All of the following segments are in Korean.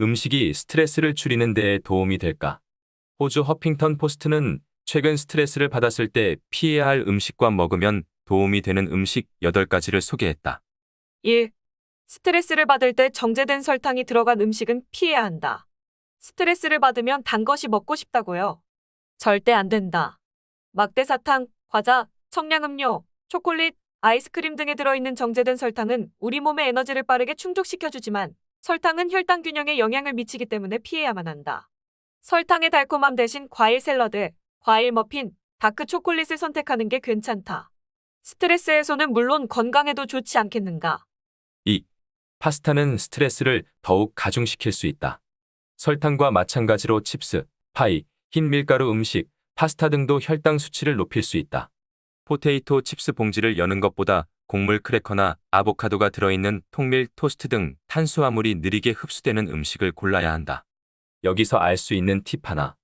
음식이 스트레스를 줄이는 데에 도움이 될까? 호주 허핑턴 포스트는 최근 스트레스를 받았을 때 피해야 할 음식과 먹으면 도움이 되는 음식 8가지를 소개했다. 1. 스트레스를 받을 때 정제된 설탕이 들어간 음식은 피해야 한다. 스트레스를 받으면 단 것이 먹고 싶다고요. 절대 안 된다. 막대사탕, 과자, 청량음료, 초콜릿, 아이스크림 등에 들어있는 정제된 설탕은 우리 몸의 에너지를 빠르게 충족시켜주지만 설탕은 혈당 균형에 영향을 미치기 때문에 피해야만 한다. 설탕의 달콤함 대신 과일 샐러드, 과일 머핀, 다크 초콜릿을 선택하는 게 괜찮다. 스트레스 해소는 물론 건강에도 좋지 않겠는가? 2. 파스타는 스트레스를 더욱 가중시킬 수 있다. 설탕과 마찬가지로 칩스, 파이, 흰 밀가루 음식, 파스타 등도 혈당 수치를 높일 수 있다. 포테이토 칩스 봉지를 여는 것보다 곡물 크래커나 아보카도가 들어있는 통밀 토스트 등 탄수화물이 느리게 흡수되는 음식을 골라야 한다. 여기서 알 수 있는 팁 하나.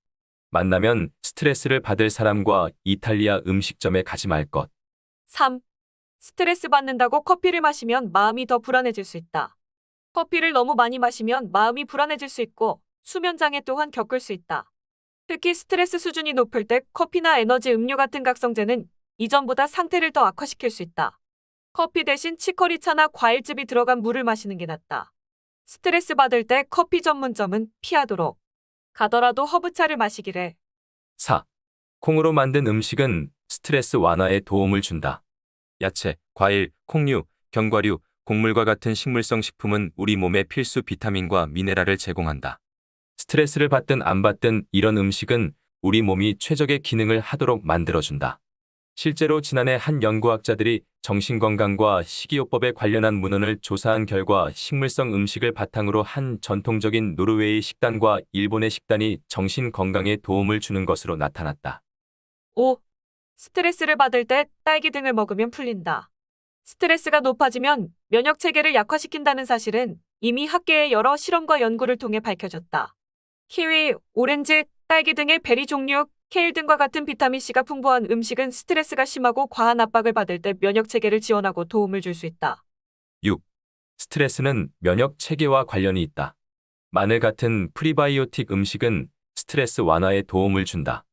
만나면 스트레스를 받을 사람과 이탈리아 음식점에 가지 말 것. 3. 스트레스 받는다고 커피를 마시면 마음이 더 불안해질 수 있다. 커피를 너무 많이 마시면 마음이 불안해질 수 있고 수면 장애 또한 겪을 수 있다. 특히 스트레스 수준이 높을 때 커피나 에너지 음료 같은 각성제는 이전보다 상태를 더 악화시킬 수 있다. 커피 대신 치커리차나 과일즙이 들어간 물을 마시는 게 낫다. 스트레스 받을 때 커피 전문점은 피하도록. 가더라도 허브차를 마시기를. 4. 콩으로 만든 음식은 스트레스 완화에 도움을 준다. 야채, 과일, 콩류, 견과류, 곡물과 같은 식물성 식품은 우리 몸에 필수 비타민과 미네랄을 제공한다. 스트레스를 받든 안 받든 이런 음식은 우리 몸이 최적의 기능을 하도록 만들어준다. 실제로 지난해 한 연구학자들이 정신건강과 식이요법에 관련한 문헌을 조사한 결과 식물성 음식을 바탕으로 한 전통적인 노르웨이 식단과 일본의 식단이 정신건강에 도움을 주는 것으로 나타났다. 5. 스트레스를 받을 때 딸기 등을 먹으면 풀린다. 스트레스가 높아지면 면역 체계를 약화시킨다는 사실은 이미 학계의 여러 실험과 연구를 통해 밝혀졌다. 키위, 오렌지, 딸기 등의 베리 종류, 케일 등과 같은 비타민C가 풍부한 음식은 스트레스가 심하고 과한 압박을 받을 때 면역 체계를 지원하고 도움을 줄 수 있다. 6. 스트레스는 면역 체계와 관련이 있다. 마늘 같은 프리바이오틱 음식은 스트레스 완화에 도움을 준다.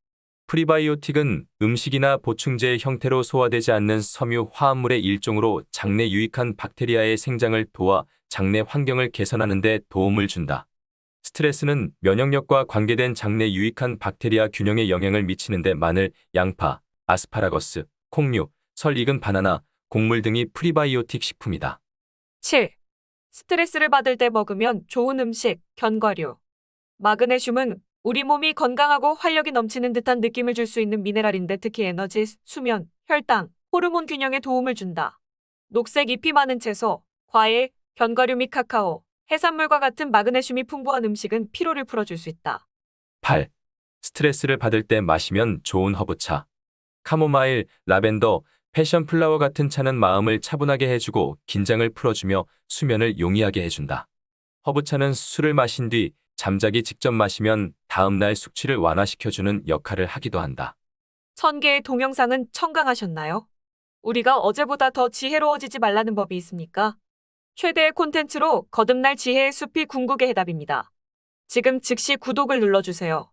프리바이오틱은 음식이나 보충제의 형태로 소화되지 않는 섬유 화합물의 일종으로 장내 유익한 박테리아의 생장을 도와 장내 환경을 개선하는 데 도움을 준다. 스트레스는 면역력과 관계된 장내 유익한 박테리아 균형에 영향을 미치는데 마늘, 양파, 아스파라거스, 콩류, 설 익은 바나나, 곡물 등이 프리바이오틱 식품이다. 7. 스트레스를 받을 때 먹으면 좋은 음식, 견과류. 마그네슘은 우리 몸이 건강하고 활력이 넘치는 듯한 느낌을 줄 수 있는 미네랄인데 특히 에너지, 수면, 혈당, 호르몬 균형에 도움을 준다. 녹색 잎이 많은 채소, 과일, 견과류 및 카카오, 해산물과 같은 마그네슘이 풍부한 음식은 피로를 풀어줄 수 있다. 8. 스트레스를 받을 때 마시면 좋은 허브차. 카모마일, 라벤더, 패션 플라워 같은 차는 마음을 차분하게 해주고 긴장을 풀어주며 수면을 용이하게 해준다. 허브차는 술을 마신 뒤 잠자기 직전 마시면 다음날 숙취를 완화시켜주는 역할을 하기도 한다. 천 개의 동영상은 청강하셨나요? 우리가 어제보다 더 지혜로워지지 말라는 법이 있습니까? 최대의 콘텐츠로 거듭날 지혜의 숲이 궁극의 해답입니다. 지금 즉시 구독을 눌러주세요.